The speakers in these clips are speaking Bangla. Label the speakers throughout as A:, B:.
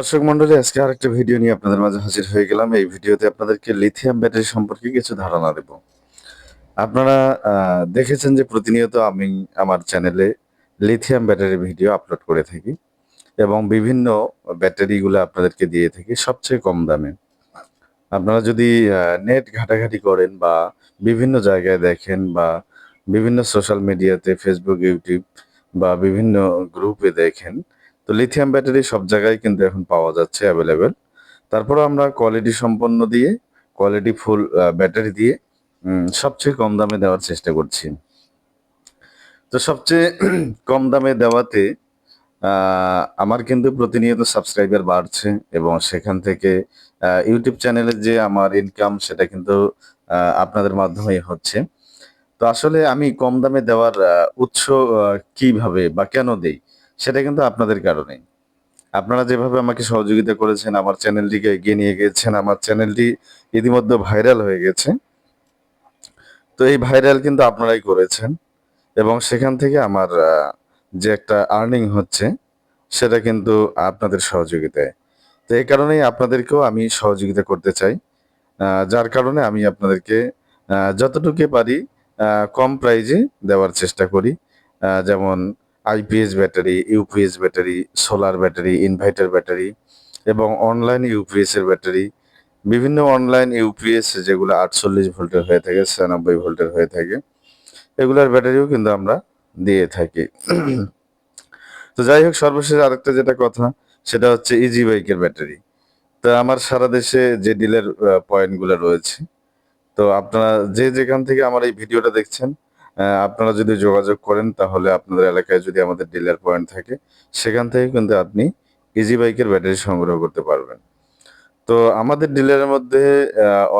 A: দর্শক মন্ডলী, আজকে আরেকটা ভিডিও নিয়ে আপনাদের মাঝে হাজির হয়ে গেলাম। এই ভিডিওতে আপনাদেরকে লিথিয়াম ব্যাটারি সম্পর্কে কিছু ধারণা দেব। আপনারা দেখেছেন যে প্রতিনিয়ত আমি আমার চ্যানেলে লিথিয়াম ব্যাটারি ভিডিও আপলোড করে থাকি এবং বিভিন্ন ব্যাটারিগুলো আপনাদেরকে দিয়ে থাকি সবচেয়ে কম দামে। আপনারা যদি নেট ঘাটাঘাটি করেন বা বিভিন্ন জায়গায় দেখেন বা বিভিন্ন সোশ্যাল মিডিয়াতে ফেসবুক ইউটিউব বা বিভিন্ন গ্রুপে দেখেন তো লিথিয়াম ব্যাটারি সব জায়গায় কিন্তু এখন পাওয়া যাচ্ছে অ্যাভেলেবেল তারপরে আমরা কোয়ালিটি সম্পন্ন দিয়ে কোয়ালিটি ফুল ব্যাটারি দিয়ে সবচেয়ে কম দামে দেওয়ার চেষ্টা করছি। তো সবচেয়ে কম দামে দেওয়াতে আমার কিন্তু প্রতিনিয়ত সাবস্ক্রাইবার বাড়ছে এবং সেখান থেকে ইউটিউব চ্যানেলে যে আমার ইনকাম সেটা কিন্তু আপনাদের মাধ্যমেই হচ্ছে। তো আসলে আমি কম দামে দেওয়ার উৎস কীভাবে বা কেন দেই? সেটা কিন্তু আপনাদের কারণে। আপনারা যেভাবে আমাকে সহযোগিতা করেছেন, আমার চ্যানেলটিকে এগিয়ে নিয়ে গেছেন, আমার চ্যানেলটি ইতিমধ্যে ভাইরাল হয়ে গেছে। তো এই ভাইরাল কিন্তু আপনারাই করেছেন এবং সেখান থেকে আমার যে একটা আর্নিং হচ্ছে, সেটা কিন্তু আপনাদের সহযোগিতায়। তো এই কারণেই আপনাদেরকেও আমি সহযোগিতা করতে চাই। যার কারণে আমি আপনাদেরকে যতটুকু পারি কম প্রাইজে দেওয়ার চেষ্টা করি। যেমন IPS battery UPS battery, solar battery, inverter battery এবং অনলাইন ইউপিএস এর ব্যাটারি। বিভিন্ন অনলাইন ইউপিএস যেগুলো আটচল্লিশ ভোল্টের হয়ে থাকে, ছিয়ানব্বই ভোল্টের হয়ে থাকে, এগুলার ব্যাটারিও কিন্তু আমরা দিয়ে থাকি। তো যাই হোক, সর্বশেষ আরেকটা যেটা কথা, সেটা হচ্ছে ইজি বাইকের ব্যাটারি। তো আমার সারা দেশে যে ডিলের পয়েন্টগুলো রয়েছে, তো আপনারা যে যেখান থেকে আমার এই ভিডিওটা দেখছেন আপনারা যদি যোগাযোগ করেন, তাহলে আপনাদের এলাকায় যদি আমাদের ডিলার পয়েন্ট থাকে, সেখান থেকে কিন্তু আপনি ইজি বাইকের ব্যাটারি সংগ্রহ করতে পারবেন। তো আমাদের ডিলারের মধ্যে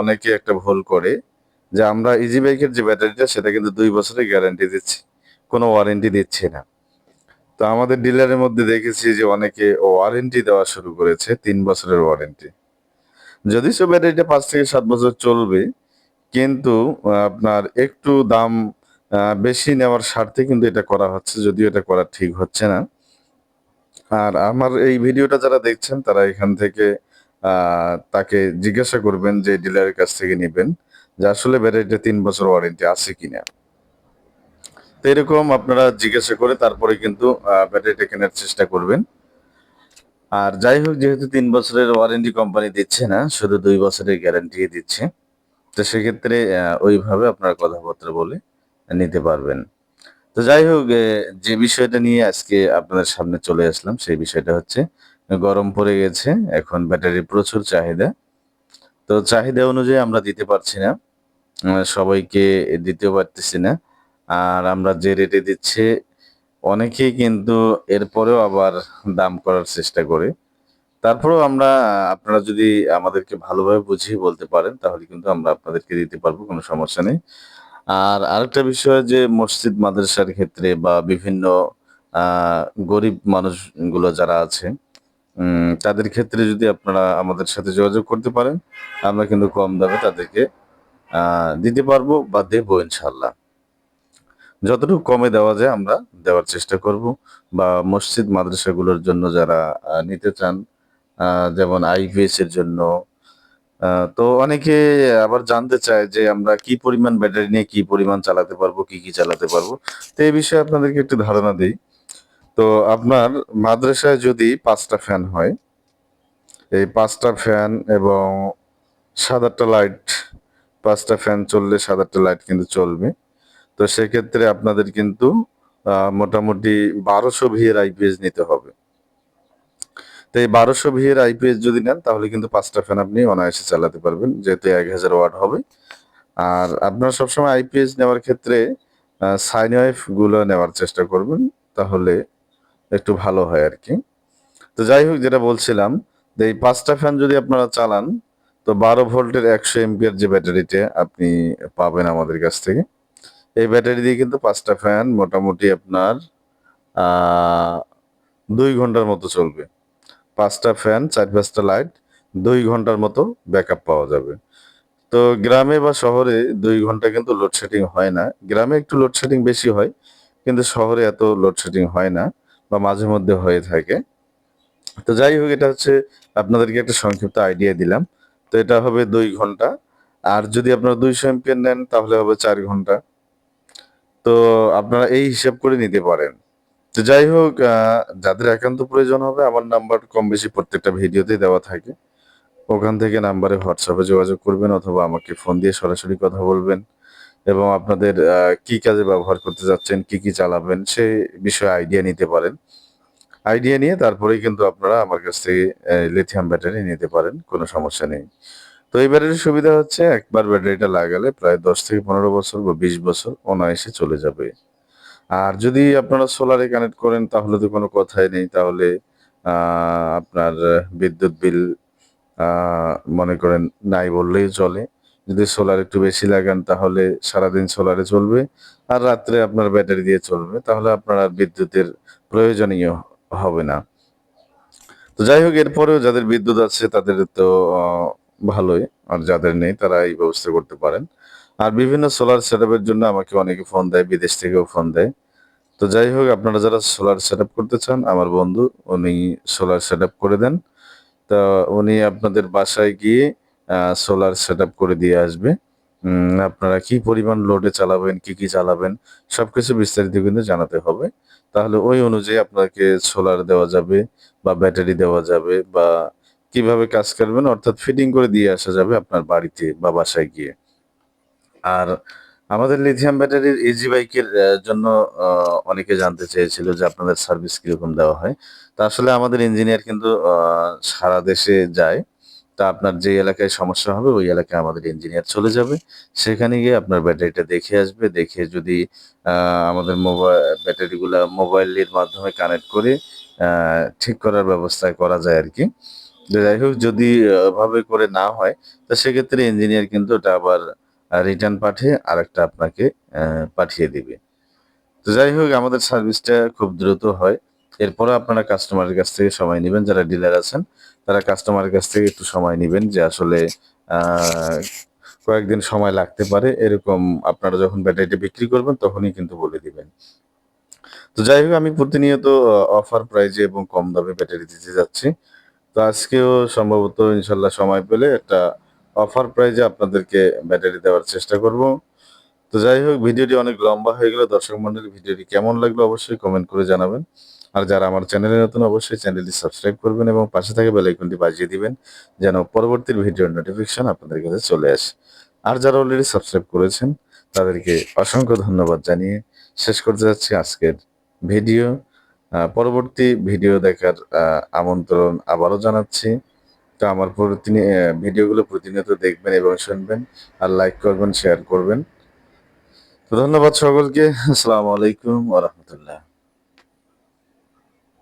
A: অনেকে একটা ভুল করে, যে আমরা ইজি বাইকের যে ব্যাটারিটা সেটা কিন্তু দুই বছরের গ্যারান্টি দিচ্ছি। কোনো ওয়ারেন্টি দিচ্ছি না। তো আমাদের ডিলারের মধ্যে দেখেছি যে অনেকে ওয়ারেন্টি দেওয়া শুরু করেছে, তিন বছরের ওয়ারেন্টি যদি সে ব্যাটারিটা পাঁচ থেকে সাত বছর চলবে, কিন্তু আপনার একটু দাম বেশি নেওয়ার স্বার্থে কিন্তু এটা করা হচ্ছে, যদিও এটা করা ঠিক হচ্ছে না। আর আমার এই ভিডিওটা যারা দেখছেন, তারা এখান থেকে তাকে জিজ্ঞাসা করবেন যে ডিলারের কাছ থেকে নেবেন যে আসলে ব্যাটারিটা তিন বছর ওয়ারেন্টি আছে কিনা। তো এরকম আপনারা জিজ্ঞাসা করে তারপরে কিন্তু ব্যাটারিটা কেনার চেষ্টা করবেন। আর যাই হোক, যেহেতু তিন বছরের ওয়ারেন্টি কোম্পানি দিচ্ছে না, শুধু দুই বছরের গ্যারান্টি দিচ্ছে, তো সেক্ষেত্রে ওইভাবে আপনারা কথাবার্তা বলে নিতে পারবেন। তো যাই হোক যে বিষয়টা নিয়ে আজকে আপনাদের সামনে চলে আসলাম, সেই বিষয়টা হচ্ছে গরম পড়ে গেছে, এখন ব্যাটারির প্রচুর চাহিদা। তো চাহিদা অনুযায়ী আমরা দিতে পারছি না সবাইকে দিতেও পারতেছি না। আর আমরা যে রেটে দিচ্ছে, অনেকেই কিন্তু এরপরেও আবার দাম করার চেষ্টা করে। তারপরেও আমরা, আপনারা যদি আমাদেরকে ভালোভাবে বুঝিয়ে বলতে পারেন, তাহলে কিন্তু আমরা আপনাদেরকে দিতে পারব, কোনো সমস্যা নেই। আর আরেকটা বিষয় যে মসজিদ, মাদ্রাসার ক্ষেত্রে বা বিভিন্ন গরিব মানুষগুলো যারা আছে তাদের ক্ষেত্রে যদি আপনারা আমাদের সাথে যোগাযোগ করতে পারেন, আমরা কিন্তু কম দামে তাদেরকে দিতে পারব বা দেবো ইনশাল্লাহ যতটুকু কমে দেওয়া যায় আমরা দেওয়ার চেষ্টা করব বা মসজিদ, মাদ্রাসাগুলোর জন্য যারা নিতে চান যেমন আইভিএস এর জন্য তো অনেকে আবার জানতে চায় যে আমরা কি পরিমাণ ব্যাটারি নিয়ে কি পরিমাণ চালাতে পারব, কি কি চালাতে পারব। তো এই বিষয়ে আপনাদেরকে একটু ধারণা দিই। তো আপনার মাদ্রাসায় যদি পাঁচটা ফ্যান হয়, এই পাঁচটা ফ্যান এবং সাত আটটা লাইট, পাঁচটা ফ্যান চললে সাত আটটা লাইট কিন্তু চলবে। তো সেক্ষেত্রে আপনাদের কিন্তু মোটামুটি বারোশো ভিএর আইপিএস নিতে হবে। তো এই বারোশো ভিএর আইপিএস যদি নেন, তাহলে কিন্তু পাঁচটা ফ্যান আপনি অনায়াসে চালাতে পারবেন, যেহেতু এক হাজার ওয়াট হবে। আর আপনারা সবসময় আইপিএস নেওয়ার ক্ষেত্রে সাইন ওয়েভগুলো নেওয়ার চেষ্টা করবেন, তাহলে একটু ভালো হয় আর কি। তো যাই হোক, যেটা বলছিলাম, যে এই পাঁচটা ফ্যান যদি আপনারা চালান, তো বারো ভোল্টের একশো এমপিয়ার যে ব্যাটারিটা আপনি পাবেন আমাদের কাছ থেকে, এই ব্যাটারি দিয়ে কিন্তু পাঁচটা ফ্যান মোটামুটি আপনার দুই ঘণ্টার মতো চলবে। পাঁচটা ফ্যান চার পাঁচটা লাইট, দুই ঘণ্টার মতো ব্যাকআপ পাওয়া যাবে। তো গ্রামে বা শহরে দুই ঘণ্টা কিন্তু লোডশেডিং হয় না। গ্রামে একটু লোডশেডিং বেশি হয়, কিন্তু শহরে এত লোডশেডিং হয় না বা মাঝে মধ্যে হয়ে থাকে। তো যাই হোক, এটা হচ্ছে আপনাদেরকে একটা সংক্ষিপ্ত আইডিয়া দিলাম। তো এটা হবে দুই ঘণ্টা। আর যদি আপনারা দুইশো এমপিএর নেন, তাহলে হবে চার ঘণ্টা। তো আপনারা এই হিসাব করে নিতে পারেন। তো যাই হোক যাদের একান্ত প্রয়োজন হবে, আমার নাম্বার কম বেশি প্রত্যেকটা ভিডিওতেই দেওয়া থাকে। ওখান থেকে নাম্বারে হোয়াটসঅ্যাপে যোগাযোগ করবেন অথবা আমাকে ফোন দিয়ে সরাসরি কথা বলবেন এবং আপনাদের কি কাজে ব্যবহার করতে যাচ্ছেন, কি কি চালাবেন, সে বিষয়ে আইডিয়া নিতে পারেন। আইডিয়া নিয়ে তারপরেই কিন্তু আপনারা আমার কাছ থেকে লিথিয়াম ব্যাটারি নিতে পারেন, কোনো সমস্যা নেই। তো এই ব্যাটারির সুবিধা হচ্ছে, একবার ব্যাটারিটা লাগালে প্রায় দশ থেকে পনেরো বছর বা বিশ বছর অনায়াসে চলে যাবে। আর যদি আপনারা সোলারে কানেক্ট করেন, তাহলে তো কোনো কথাই নেই। তাহলে আপনার বিদ্যুৎ বিল মনে করেন নাই বললেই চলে। যদি সোলার একটু বেশি লাগান, তাহলে সারাদিন সোলারে চলবে। আর রাত্রে আপনার ব্যাটারি দিয়ে চলবে। তাহলে আপনার আর বিদ্যুতের প্রয়োজনীয় হবে না। তো যাই হোক, এরপরেও যাদের বিদ্যুৎ আছে, তাদের তো ভালোই। আর যাদের নেই, তারা এই ব্যবস্থা করতে পারেন। আর বিভিন্ন সোলার সেটআপের জন্য আমাকে অনেকে ফোন দেয়, বিদেশ থেকেও ফোন দেয়। তো যাই হোক আপনারা যারা সোলার সেটআপ করতে চান, আমার বন্ধু, উনি সোলার সেটআপ করে দেন। তা উনি আপনাদের বাসায় গিয়ে সোলার সেটআপ করে দিয়ে আসবে। আপনারা কি পরিমাণ লোডে চালাবেন, কি কি চালাবেন, সবকিছু বিস্তারিত কিন্তু জানাতে হবে। তাহলে ওই অনুযায়ী আপনাকে সোলার দেওয়া যাবে বা ব্যাটারি দেওয়া যাবে বা কীভাবে কাজ করবেন, অর্থাৎ ফিটিং করে দিয়ে আসা যাবে আপনার বাড়িতে বা বাসায় গিয়ে। আর আমাদের লিথিয়াম ব্যাটারির ইজি বাইকের জন্য অনেকে জানতে চেয়েছিল যে আপনাদের সার্ভিস কীরকম দেওয়া হয়। তা আসলে আমাদের ইঞ্জিনিয়ার কিন্তু সারা দেশে যায়। তা আপনার যে এলাকায় সমস্যা হবে, ওই এলাকায় আমাদের ইঞ্জিনিয়ার চলে যাবে। সেখানে গিয়ে আপনার ব্যাটারিটা দেখে আসবে। দেখে যদি আমাদের মোবাইল ব্যাটারিগুলো মোবাইলের মাধ্যমে কানেক্ট করে ঠিক করার ব্যবস্থা করা যায় আর কি। যাই হোক, যদি ভাবে করে না হয়, তা সেক্ষেত্রে ইঞ্জিনিয়ার কিন্তু ওটা আবার রিটার্ন পাঠিয়ে আরেকটা আপনাকে পাঠিয়ে দিবে। তো যাই হোক, আমাদের সার্ভিসটা খুব দ্রুত হয়। এরপরে আপনারা কাস্টমারের কাছ থেকে সময় নেবেন, যারা ডিলার আছেন, তারা কাস্টমারের কাছ থেকে একটু সময় নেবেন যে আসলে কয়েকদিন সময় লাগতে পারে। এরকম আপনারা যখন ব্যাটারিটা বিক্রি করবেন, তখনই কিন্তু বলে দিবেন। তো যাই হোক, আমি প্রতিনিয়ত অফার প্রাইজে এবং কম দামে ব্যাটারি দিতে যাচ্ছি। তো আজকেও সম্ভবত ইনশাল্লাহ সময় পেলে একটা অফার প্রাইজে আপনাদেরকে ব্যাটারি দেওয়ার চেষ্টা করব। তো যাই হোক, ভিডিওটি অনেক লম্বা হয়ে গেল। দর্শক মন্ডলী ভিডিওটি কেমন লাগল অবশ্যই কমেন্ট করে জানাবেন। আর যারা আমার চ্যানেলে নতুন, অবশ্যই চ্যানেলটি সাবস্ক্রাইব করবেন এবং পাশে থাকা বেল আইকনটি বাজিয়ে দিবেন, যেন পরবর্তী ভিডিওর নোটিফিকেশন আপনাদের কাছে চলে আসে। আর যারা অলরেডি সাবস্ক্রাইব করেছেন, তাদেরকে অসংখ্য ধন্যবাদ জানিয়ে শেষ করতে যাচ্ছি আজকের ভিডিও পরবর্তী ভিডিও দেখার আমন্ত্রণ আবারও জানাচ্ছি। তো আমার প্রতিনি ভিডিওগুলো প্রতিনিয়ত দেখবেন এবং শুনবেন আর লাইক করবেন শেয়ার করবেন। তো ধন্যবাদ সকলকে। আসসালামু আলাইকুম আ রাহমাতুল্লাহ।